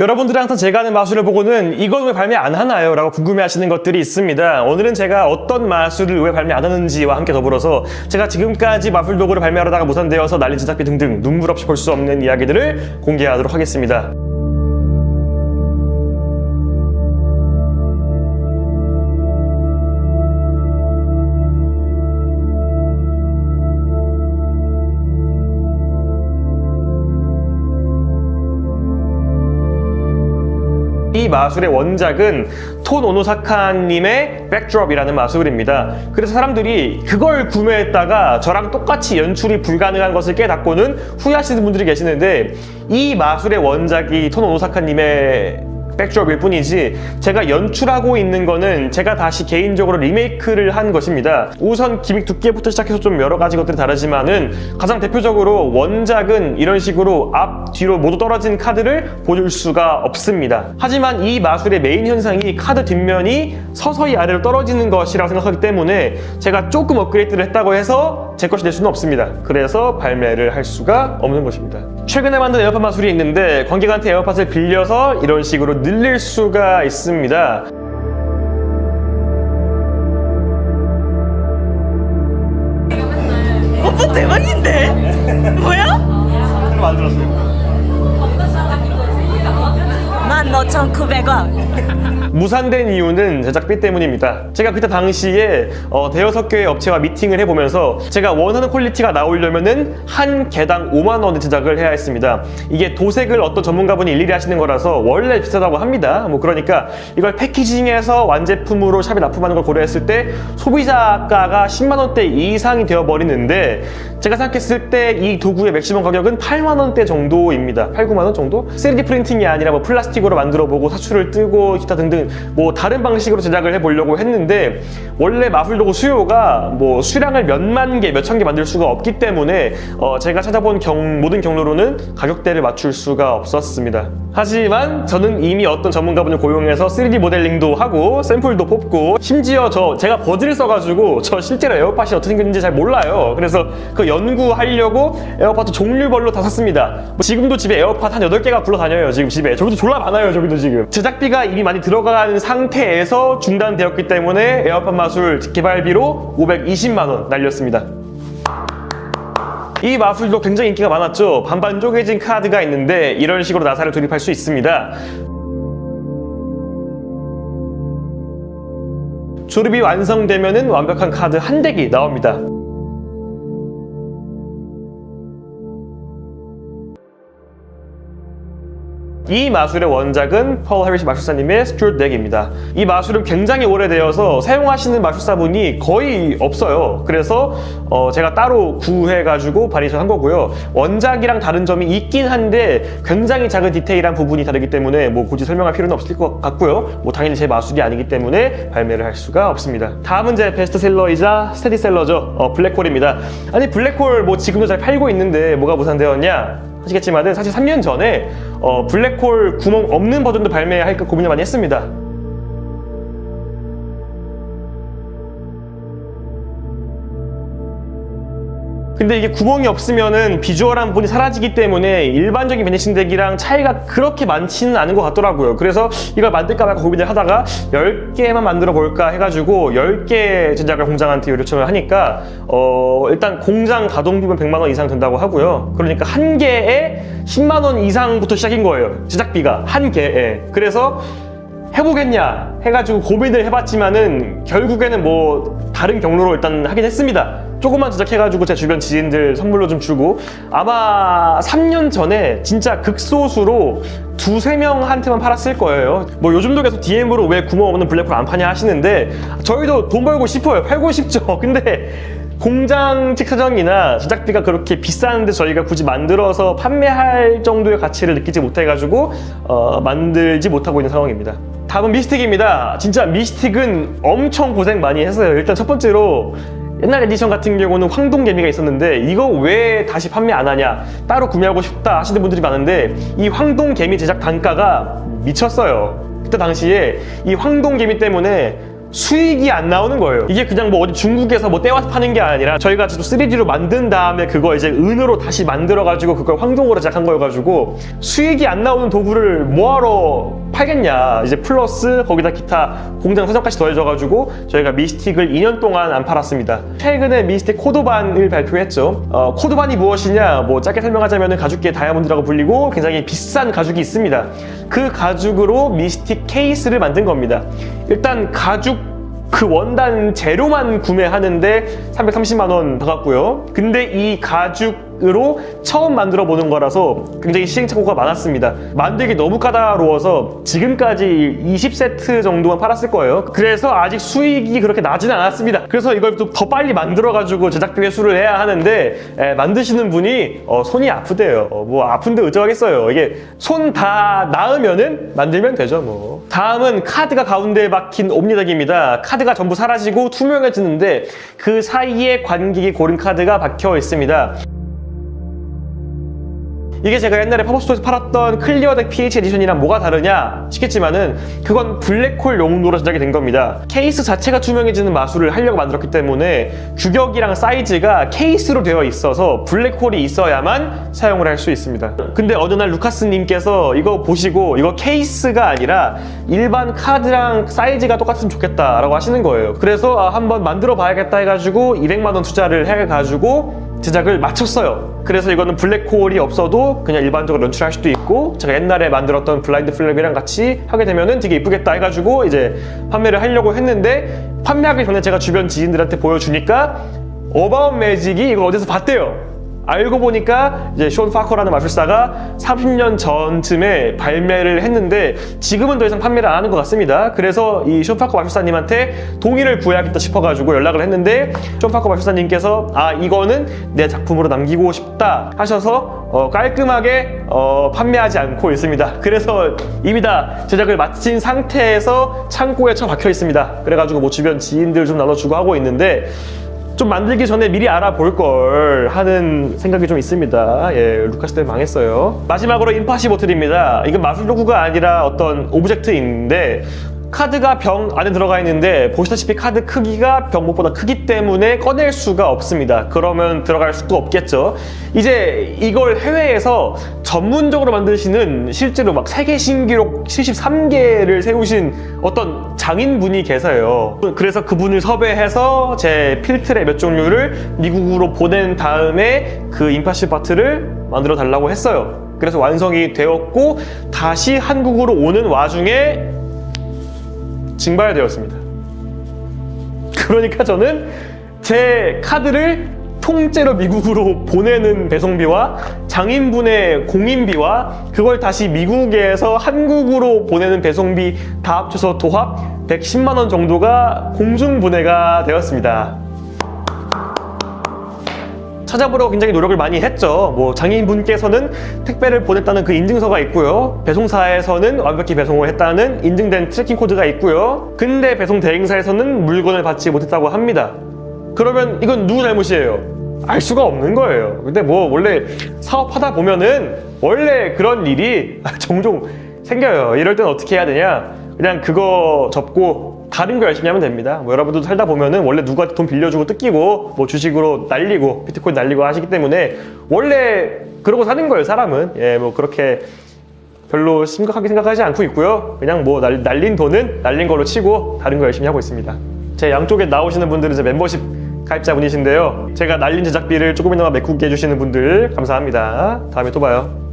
여러분들이 항상 제가 하는 마술을 보고는 이건 왜 발매 안 하나요? 라고 궁금해 하시는 것들이 있습니다. 오늘은 제가 어떤 마술을 왜 발매 안 하는지와 함께 더불어서 제가 지금까지 마술 도구를 발매하려다가 무산되어서 난리 제작비 등등 눈물 없이 볼 수 없는 이야기들을 공개하도록 하겠습니다. 마술의 원작은 톤 오노사카님의 백드롭이라는 마술입니다. 그래서 사람들이 그걸 구매했다가 저랑 똑같이 연출이 불가능한 것을 깨닫고는 후회하시는 분들이 계시는데 이 마술의 원작이 톤 오노사카님의 백드롭일 뿐이지 제가 연출하고 있는 거는 제가 다시 개인적으로 리메이크를 한 것입니다. 우선 기믹 두께부터 시작해서 좀 여러 가지 것들이 다르지만은 가장 대표적으로 원작은 이런 식으로 앞, 뒤로 모두 떨어진 카드를 보여줄 수가 없습니다. 하지만 이 마술의 메인 현상이 카드 뒷면이 서서히 아래로 떨어지는 것이라고 생각하기 때문에 제가 조금 업그레이드를 했다고 해서 제 것이 될 수는 없습니다. 그래서 발매를 할 수가 없는 것입니다. 최근에 만든 에어팟 마술이 있는데 관객한테 에어팟을 빌려서 이런 식으로 늘릴 수가 있습니다. 오빠 대박인데? 뭐야? 만들었어요. 15,900원 무산된 이유는 제작비 때문입니다. 제가 그때 당시에 어, 대여섯 개의 업체와 미팅을 해보면서 제가 원하는 퀄리티가 나오려면은 한 개당 5만 원의 제작을 해야 했습니다. 이게 도색을 어떤 전문가분이 일일이 하시는 거라서 원래 비싸다고 합니다. 뭐 그러니까 이걸 패키징해서 완제품으로 샵에 납품하는 걸 고려했을 때 소비자가가 10만 원대 이상이 되어 버리는데 제가 생각했을 때 이 도구의 맥시멈 가격은 8만 원대 정도입니다. 8, 9만 원 정도? 3D 프린팅이 아니라 뭐 플라스틱으로 만 들어 보고 사출을 뜨고 기타 등등 뭐 다른 방식으로 제작을 해 보려고 했는데 원래 마술 도구 수요가 뭐 수량을 몇만 개, 몇천 개 만들 수가 없기 때문에 어 제가 찾아본 경, 모든 경로로는 가격대를 맞출 수가 없었습니다. 하지만 저는 이미 어떤 전문가분을 고용해서 3D 모델링도 하고 샘플도 뽑고 심지어 저 제가 버즈를 써가지고 저 실제로 에어팟이 어떻게 생겼는지 잘 몰라요. 그래서 그 연구하려고 에어팟도 종류별로 다 샀습니다. 뭐 지금도 집에 에어팟 한 8개가 굴러다녀요. 지금 집에. 저기도 졸라 많아요. 저기도 지금. 제작비가 이미 많이 들어가는 상태에서 중단되었기 때문에 에어팟 마술 개발비로 520만원 날렸습니다. 이 마술도 굉장히 인기가 많았죠. 반반 쪼개진 카드가 있는데 이런 식으로 나사를 조립할 수 있습니다. 조립이 완성되면 완벽한 카드 한 덱이 나옵니다. 이 마술의 원작은 펄 해리시 마술사님의 스튜어트 덱입니다. 이 마술은 굉장히 오래되어서 사용하시는 마술사분이 거의 없어요. 그래서 어, 제가 따로 구해가지고 바리에이션 한 거고요. 원작이랑 다른 점이 있긴 한데 굉장히 작은 디테일한 부분이 다르기 때문에 뭐 굳이 설명할 필요는 없을 것 같고요. 뭐 당연히 제 마술이 아니기 때문에 발매를 할 수가 없습니다. 다음은 제 베스트셀러이자 스테디셀러죠. 어, 블랙홀입니다. 아니 블랙홀 뭐 지금도 잘 팔고 있는데 뭐가 무산되었냐? 하시겠지만은 사실 3년 전에 어, 블랙홀 구멍 없는 버전도 발매할까 고민을 많이 했습니다. 근데 이게 구멍이 없으면은 비주얼한 부분이 사라지기 때문에 일반적인 베니싱 덱이랑 차이가 그렇게 많지는 않은 것 같더라고요. 그래서 이걸 만들까 말까 고민을 하다가 10개만 만들어 볼까 해가지고 10개 제작을 공장한테 요청을 하니까 어, 일단 공장 가동비면 100만 원 이상 든다고 하고요. 그러니까 한 개에 10만 원 이상부터 시작인 거예요. 제작비가 한 개에. 그래서 해보겠냐 해가지고 고민을 해봤지만은 결국에는 뭐 다른 경로로 일단 하긴 했습니다. 조금만 제작해가지고 제 주변 지인들 선물로 좀 주고 아마 3년 전에 진짜 극소수로 두세 명한테만 팔았을 거예요. 뭐 요즘도 계속 DM으로 왜 구멍 없는 블랙홀 안 파냐 하시는데 저희도 돈 벌고 싶어요. 팔고 싶죠. 근데 공장 측 사정이나 제작비가 그렇게 비싼데 저희가 굳이 만들어서 판매할 정도의 가치를 느끼지 못해가지고 어, 만들지 못하고 있는 상황입니다. 다음은 미스틱입니다. 진짜 미스틱은 엄청 고생 많이 했어요. 일단 첫 번째로 옛날 에디션 같은 경우는 황동개미가 있었는데 이거 왜 다시 판매 안 하냐 따로 구매하고 싶다 하시는 분들이 많은데 이 황동개미 제작 단가가 미쳤어요. 그때 당시에 이 황동개미 때문에 수익이 안 나오는 거예요. 이게 그냥 뭐 어디 중국에서 뭐 떼와서 파는 게 아니라 저희가 또 3D로 만든 다음에 그거 이제 은으로 다시 만들어 가지고 그걸 황동으로 제작한 거여 가지고 수익이 안 나오는 도구를 뭐하러 팔겠냐. 이제 플러스 거기다 기타 공장 사정까지 더해져 가지고 저희가 미스틱을 2년 동안 안 팔았습니다. 최근에 미스틱 코도반을 발표했죠. 어, 코도반이 무엇이냐? 뭐 짧게 설명하자면 가죽계 다이아몬드라고 불리고 굉장히 비싼 가죽이 있습니다. 그 가죽으로 미스틱 케이스를 만든 겁니다. 일단 가죽 그 원단 재료만 구매하는데 330만 원 받았고요. 근데 이 가죽 으로 처음 만들어 보는 거라서 굉장히 시행착오가 많았습니다. 만들기 너무 까다로워서 지금까지 20세트 정도만 팔았을 거예요. 그래서 아직 수익이 그렇게 나지는 않았습니다. 그래서 이걸 또 더 빨리 만들어 가지고 제작비 회수를 해야 하는데 에, 만드시는 분이 어, 손이 아프대요. 어, 뭐 아픈데 어쩌겠어요. 이게 손 다 나으면은 만들면 되죠 뭐. 다음은 카드가 가운데에 박힌 옴니덕입니다. 카드가 전부 사라지고 투명해지는데 그 사이에 관객이 고른 카드가 박혀 있습니다. 이게 제가 옛날에 팝업스토어에서 팔았던 클리어덱 PH 에디션이랑 뭐가 다르냐 싶겠지만은 그건 블랙홀 용도로 제작이 된 겁니다. 케이스 자체가 투명해지는 마술을 하려고 만들었기 때문에 규격이랑 사이즈가 케이스로 되어 있어서 블랙홀이 있어야만 사용을 할 수 있습니다. 근데 어느 날 루카스님께서 이거 보시고 이거 케이스가 아니라 일반 카드랑 사이즈가 똑같으면 좋겠다라고 하시는 거예요. 그래서 아, 한번 만들어 봐야겠다 해가지고 200만 원 투자를 해가지고 제작을 마쳤어요. 그래서 이거는 블랙홀이 없어도 그냥 일반적으로 연출할 수도 있고 제가 옛날에 만들었던 블라인드 플랩이랑 같이 하게 되면은 되게 이쁘겠다 해가지고 이제 판매를 하려고 했는데 판매하기 전에 제가 주변 지인들한테 보여주니까 어바웃 매직이 이걸 어디서 봤대요. 알고 보니까 이제 쇼 파커라는 마술사가 30년 전쯤에 발매를 했는데 지금은 더 이상 판매를 안 하는 것 같습니다. 그래서 이쇼 파커 마술사님한테 동의를 구해야겠다 싶어가지고 연락을 했는데 쇼 파커 마술사님께서 아 이거는 내 작품으로 남기고 싶다 하셔서 어, 깔끔하게 어, 판매하지 않고 있습니다. 그래서 이미 다 제작을 마친 상태에서 창고에 처박혀 있습니다. 그래가지고 뭐 주변 지인들 좀 나눠주고 하고 있는데 좀 만들기 전에 미리 알아볼 걸 하는 생각이 좀 있습니다. 예, 루카스 때문에 망했어요. 마지막으로 인파시 보틀입니다. 이건 마술 도구가 아니라 어떤 오브젝트인데 카드가 병 안에 들어가 있는데 보시다시피 카드 크기가 병목보다 크기 때문에 꺼낼 수가 없습니다. 그러면 들어갈 수도 없겠죠. 이제 이걸 해외에서 전문적으로 만드시는 실제로 막 세계 신기록 73개를 세우신 어떤 장인분이 계세요. 그래서 그분을 섭외해서 제 필트레 몇 종류를 미국으로 보낸 다음에 그 인파시 바트를 만들어 달라고 했어요. 그래서 완성이 되었고 다시 한국으로 오는 와중에 증발되었습니다. 그러니까 저는 제 카드를 통째로 미국으로 보내는 배송비와 장인분의 공인비와 그걸 다시 미국에서 한국으로 보내는 배송비 다 합쳐서 도합 110만 원 정도가 공중분해가 되었습니다. 찾아보려고 굉장히 노력을 많이 했죠. 뭐 장인분께서는 택배를 보냈다는 그 인증서가 있고요. 배송사에서는 완벽히 배송을 했다는 인증된 트래킹 코드가 있고요. 근데 배송 대행사에서는 물건을 받지 못했다고 합니다. 그러면 이건 누구 잘못이에요? 알 수가 없는 거예요. 근데 뭐 원래 사업하다 보면은 원래 그런 일이 종종 생겨요. 이럴 땐 어떻게 해야 되냐? 그냥 그거 접고 다른 거 열심히 하면 됩니다. 뭐 여러분도 살다 보면은 원래 누구한테 돈 빌려주고 뜯기고 뭐 주식으로 날리고 비트코인 날리고 하시기 때문에 원래 그러고 사는 거예요, 사람은. 예, 뭐 그렇게 별로 심각하게 생각하지 않고 있고요. 그냥 뭐 날, 날린 돈은 날린 걸로 치고 다른 거 열심히 하고 있습니다. 제 양쪽에 나오시는 분들은 이제 멤버십 가입자분이신데요. 제가 날린 제작비를 조금이나마 메꾸게 해주시는 분들 감사합니다. 다음에 또 봐요.